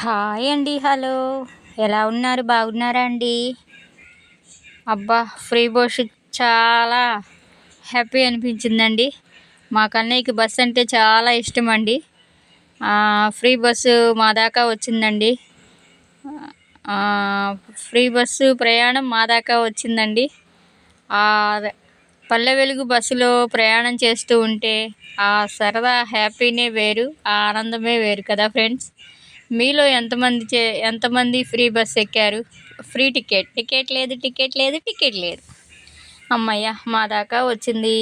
Hi అండి hello. ఎలా ఉన్నారు? బాగున్నారా అండి? అబ్బా ఫ్రీ బస్ చాలా హ్యాపీ అనిపించిందండి. మా కన్నయ్యకి బస్ అంటే చాలా ఇష్టం అండి. ఫ్రీ బస్సు మా దాకా వచ్చిందండి. ఫ్రీ బస్సు ప్రయాణం మా దాకా వచ్చిందండి. పల్లె వెలుగు బస్సులో ప్రయాణం చేస్తూ ఉంటే ఆ సరదా హ్యాపీనే వేరు ఆ ఆనందమే వేరు కదా ఫ్రెండ్స్? మీలో ఎంతమంది చే ఎంతమంది ఫ్రీ బస్ ఎక్కారు? Free ticket. టికెట్ లేదు టికెట్ లేదు టికెట్ లేదు. అమ్మయ్య మా దాకా వచ్చింది.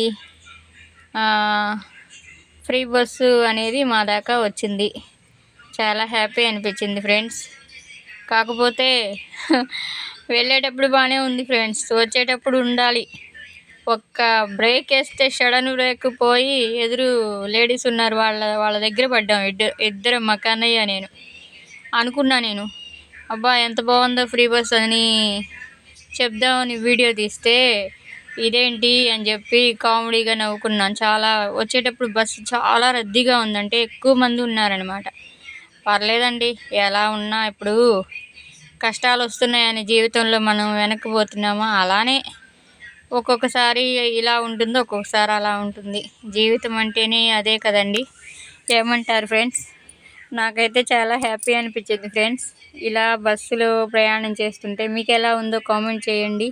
ఫ్రీ బస్సు అనేది మా దాకా వచ్చింది. చాలా హ్యాపీ అనిపించింది ఫ్రెండ్స్. కాకపోతే వెళ్ళేటప్పుడు బాగానే ఉంది ఫ్రెండ్స్. వచ్చేటప్పుడు ఉండాలి. ఒక్క బ్రేక్ వేస్తే సడన్ బ్రేక్ పోయి ఎదురు లేడీస్ ఉన్నారు. వాళ్ళ వాళ్ళ దగ్గర పడ్డాం. ఇద్దరు ఇద్దరు మకానయ్య నేను. అనుకున్నా నేను. అబ్బా ఎంత బాగుందో ఫ్రీ బస్ అని చెప్దామని వీడియో తీస్తే ఇదేంటి అని చెప్పి కామెడీగా నవ్వుకున్నాను. చాలా వచ్చేటప్పుడు బస్సు చాలా రద్దీగా ఉందంటే ఎక్కువ మంది ఉన్నారనమాట పర్లేదండి ఎలా ఉన్నా ఇప్పుడు కష్టాలు వస్తున్నాయని జీవితంలో మనం వెనక్కిపోతున్నామా అలానే ఒక్కొక్కసారి ఇలా ఉంటుందో ఒక్కొక్కసారి అలా ఉంటుంది. జీవితం అంటేనే అదే కదండి. ఏమంటారు ఫ్రెండ్స్? నాకైతే చాలా హ్యాపీ అనిపించింది ఫ్రెండ్స్. ఇలా బస్సులో ప్రయాణం చేస్తుంటే మీకు ఎలా ఉందో కామెంట్ చేయండి.